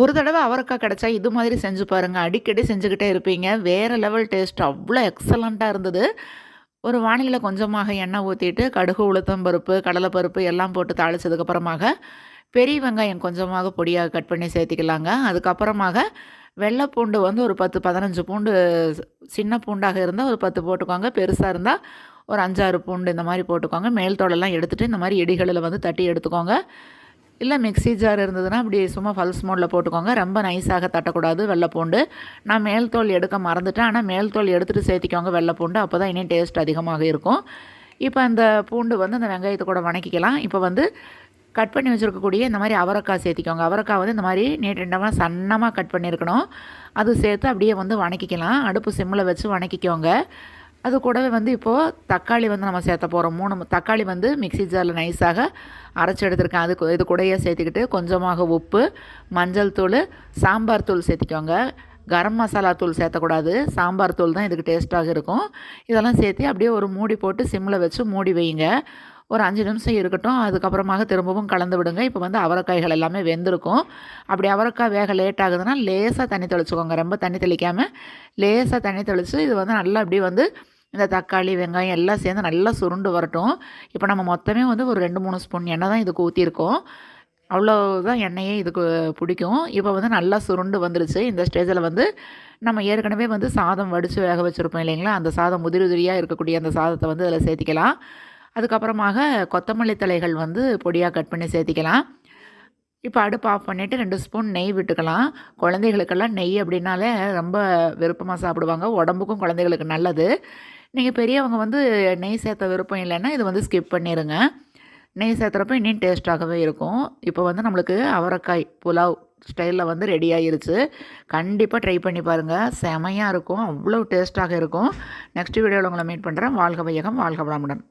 ஒரு தடவை அவரைக்காய் கிடச்சா இது மாதிரி செஞ்சு பாருங்கள் அடிக்கடி செஞ்சுக்கிட்டே இருப்பீங்க. வேறு லெவல் டேஸ்ட் அவ்வளோ எக்ஸலண்ட்டாக இருந்தது. ஒரு வானிலையில் கொஞ்சமாக எண்ணெய் ஊற்றிட்டு கடுகு உளுத்தம் பருப்பு கடலைப்பருப்பு எல்லாம் போட்டு தாளித்ததுக்கப்புறமாக பெரிய வெங்காயம் கொஞ்சமாக பொடியாக கட் பண்ணி சேர்த்திக்கலாங்க. அதுக்கப்புறமாக வெள்ளை பூண்டு வந்து ஒரு பத்து பதினஞ்சு பூண்டு சின்ன பூண்டாக இருந்தால் ஒரு பத்து போட்டுக்கோங்க. பெருசாக இருந்தால் ஒரு அஞ்சாறு பூண்டு இந்த மாதிரி போட்டுக்கோங்க. மேல் தோலெல்லாம் எடுத்துகிட்டு இந்த மாதிரி இடிகளில் வந்து தட்டி எடுத்துக்கோங்க. இல்லை மிக்ஸி ஜார் இருந்ததுன்னா அப்படி சும்மா ஃபல்ஸ் மோடில் போட்டுக்கோங்க. ரொம்ப நைஸாக தட்டக்கூடாது வெள்ளைப்பூண்டு. நான் மேல் தோல் எடுக்க மறந்துட்டேன். ஆனால் மேல் தோல் எடுத்துகிட்டு சேர்த்திக்கோங்க வெள்ளைப்பூண்டு. அப்போ தான் இன்னும் டேஸ்ட் அதிகமாக இருக்கும். இப்போ அந்த பூண்டு வந்து அந்த வெங்காயத்தை கூட வணக்கிக்கலாம். இப்போ வந்து கட் பண்ணி வச்சுருக்கக்கூடிய இந்த மாதிரி அவரைக்காய் சேர்த்திக்கோங்க. அவரைக்காய் வந்து இந்த மாதிரி நீட்டமாக சன்னமாக கட் பண்ணியிருக்கணும் அது சேர்த்து அப்படியே வந்து வணக்கிக்கலாம். அடுப்பு சிம்மில் வச்சு வணக்கிக்கோங்க. அது கூடவே வந்து இப்போது தக்காளி வந்து நம்ம சேர்த்த போகிறோம் மூணு தக்காளி வந்து மிக்சி ஜாரில் நைஸாக அரைச்சி எடுத்துருக்கேன். அது இது கூடயே சேர்த்துக்கிட்டு கொஞ்சமாக உப்பு மஞ்சள் தூள் சாம்பார் தூள் சேர்த்திக்கோங்க. கரம் மசாலா தூள் சேர்த்தக்கூடாது. சாம்பார் தூள் தான் இதுக்கு டேஸ்ட்டாக இருக்கும். இதெல்லாம் சேர்த்து அப்படியே ஒரு மூடி போட்டு சிம்மில் வச்சு மூடி வைங்க. ஒரு அஞ்சு நிமிஷம் இருக்கட்டும். அதுக்கப்புறமாக திரும்பவும் கலந்து விடுங்க. இப்போ வந்து அவரைக்காய்கள் எல்லாமே வெந்திருக்கும். அப்படி அவரைக்காய் வேக லேட் ஆகுதுன்னா லேசாக தண்ணி தெளிச்சுக்கோங்க. ரொம்ப தண்ணி தெளிக்காமல் லேசாக தண்ணி தெளித்து இது வந்து நல்லா அப்படியே வந்து இந்த தக்காளி வெங்காயம் எல்லாம் சேர்ந்து நல்லா சுருண்டு வரட்டும். இப்போ நம்ம மொத்தமே வந்து ஒரு ரெண்டு மூணு ஸ்பூன் எண்ணெய் தான் இதுக்கு ஊற்றிருக்கோம் அவ்வளோதான் எண்ணெயே இதுக்கு பிடிக்கும். இப்போ வந்து நல்லா சுருண்டு வந்துருச்சு. இந்த ஸ்டேஜில் வந்து நம்ம ஏற்கனவே வந்து சாதம் வடித்து வேக வச்சுருப்போம் இல்லைங்களா? அந்த சாதம் உதிரி உதிரியாக இருக்கக்கூடிய அந்த சாதத்தை வந்து அதில் சேர்த்திக்கலாம். அதுக்கப்புறமாக கொத்தமல்லி தலைகள் வந்து பொடியாக கட் பண்ணி சேர்த்திக்கலாம். இப்போ அடுப்பு ஆஃப் பண்ணிவிட்டு ரெண்டு ஸ்பூன் நெய் விட்டுக்கலாம். குழந்தைகளுக்கெல்லாம் நெய் அப்படின்னாலே ரொம்ப விருப்பமாக சாப்பிடுவாங்க. உடம்புக்கும் குழந்தைகளுக்கு நல்லது. நீங்கள் பெரியவங்க வந்து நெய் சேர்த்த விருப்பம் இல்லைன்னா இது வந்து ஸ்கிப் பண்ணிடுங்க நெய் சேர்த்துறப்ப இன்னும் டேஸ்ட்டாகவே இருக்கும். இப்போ வந்து நம்மளுக்கு அவரைக்காய் புலாவ் ஸ்டைலில் வந்து ரெடி ஆகிருச்சு கண்டிப்பாக ட்ரை பண்ணி பாருங்கள் செமையாக இருக்கும். அவ்வளோ டேஸ்ட்டாக இருக்கும். நெக்ஸ்ட் வீடியோவில் உங்களை மீட் பண்ணுறேன் வாழ்க வையகம் வாழ்க வளமுடன்.